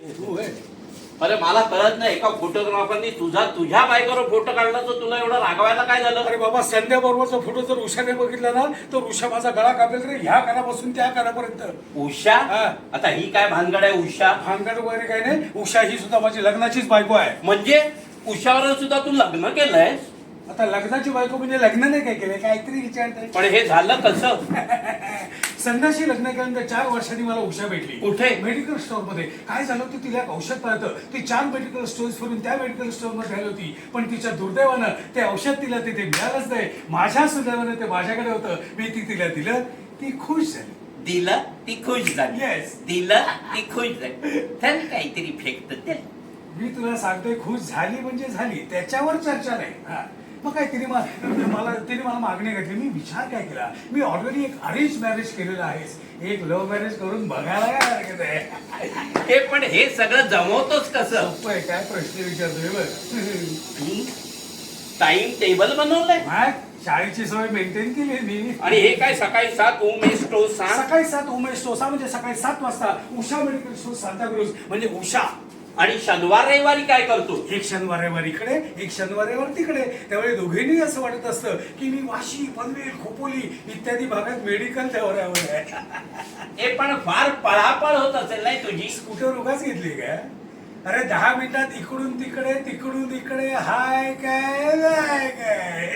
अरे मला कळत नाही एका फोटोग्राफरनी तुझा तुझ्या बायकोवर फोटो काढला तर तुला एवढं रागवायला काय झालं? अरे बाबा संध्या बरोबरचा फोटो जर उषाने बघितला ना तर उषा माझा गळा कापेल रे ह्या कानापासून त्या कानापर्यंत. उषा? हा. आता ही काय भानगड आहे उषा? भानगड वगैरे काही नाही उषा ही सुद्धा माझी लग्नाचीच बायको आहे. म्हणजे उषावर सुद्धा तू लग्न केलंय आता लग्नाची बायको म्हणजे लग्न नाही काय केलंय काहीतरी विचारते पण हे झालं कसं? संध्याशी लग्न केल्यानंतर चार वर्षांनी मला उषा भेटली. कुठे? मेडिकल स्टोअरमध्ये. काय झालं होतं? तिला एक औषध पाहतं ती चार मेडिकल स्टोअर्स फिरून त्या मेडिकल स्टोअरमध्ये राहिली होती. पण तिच्या दुर्दैवानं ते औषध तिला तिथे मिळालंच नाही. माझ्या सुदैवानं ते माझ्याकडे होतं. मी ती तिला दिलं. ती खुश झाली. दिलं? ती खुश झाली. Yes. दिलं? ती खुश झाली. तर काहीतरी फेकत मी तुला सांगतोय खुश झाली म्हणजे झाली. त्याच्यावर चर्चा नाही. हा. मग काय तिने मला तिने मला मागणी घातली. मी विचार काय केला? मी ऑलरेडी एक अरेंज मॅरेज केलेलं आहे. एक लव्ह मॅरेज करून बघायला काय हरकत आहे? हे पण हे सगळं जमवतोच कसं? सोपं आहे काय प्रश्न विचारतोय बघ. टाइम टेबल बनवलंय. काय? शाळेची सवय मेंटेन केली मी. आणि हे काय सकाळी सात उमेश तो सांग सकाळी सात उमेश टोसा म्हणजे सकाळी सात वाजता उषा मेडिकल स्टोर सांताक्रूज. म्हणजे उषा. आणि शनिवार रविवारी काय करतो? एक शनिवार रविवार इकडे एक शनिवार रविवार तिकडे. त्यामुळे दोघेंनी असं वाटत असतं की मी वाशी पनवेल खोपोली इत्यादी भागात मेडिकल दौऱ्यावर आहे. हे पण फार पळापळ होत असेल नाही तुझी? स्कूटर उगाच घेतली काय अरे दहा मिनिटात इकडून तिकडे तिकडून इकडे हाय काय जाय काय.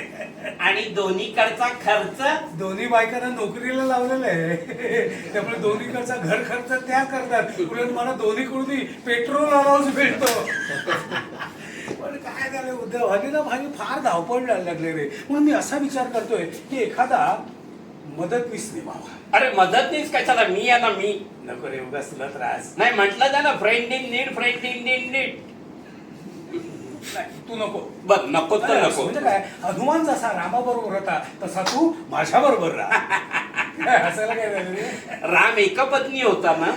आणि दोन्हीकडचा खर्च? दोन्ही बायकांना नोकरीला लावलेलं आहे. त्यामुळे दोन्हीकडचा घर खर्च त्या करतात. उलट मला दोन्हीकडून पेट्रोल अलाउन्स भेटतो पण काय झालं उद्धव? हल्लीला भाजी फार धावपळ लागले रे. म्हणून मी असा विचार करतोय की एखादा मदतनीस नेमावा अरे मदतनीस कशाला? मी आहे ना मी. नको रे उगाच तुला त्रास. नाही म्हटलं जा ना friend in need friend in need need नाही, तू नको. बर नको तर नको. म्हणजे काय? हनुमान जसा रामाबरोबर होता तसा तू माझ्या बरोबर राहा. हसायला काय झालं रे? राम एका पत्नी होता ना?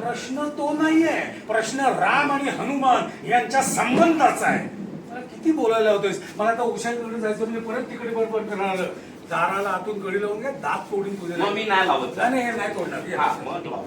प्रश्न तो नाहीये. प्रश्न राम आणि हनुमान यांच्या संबंधाचा आहे. मला किती बोलायला होतोयस? मला आता उशाकडे जायचं म्हणजे परत तिकडे बडबड करणार. दाराला आतून कडी लावून घ्या दात तोडून तुझे मग मी नाही लावत नाही नाही, हे नाही तोडणार ये. हा मग लाव.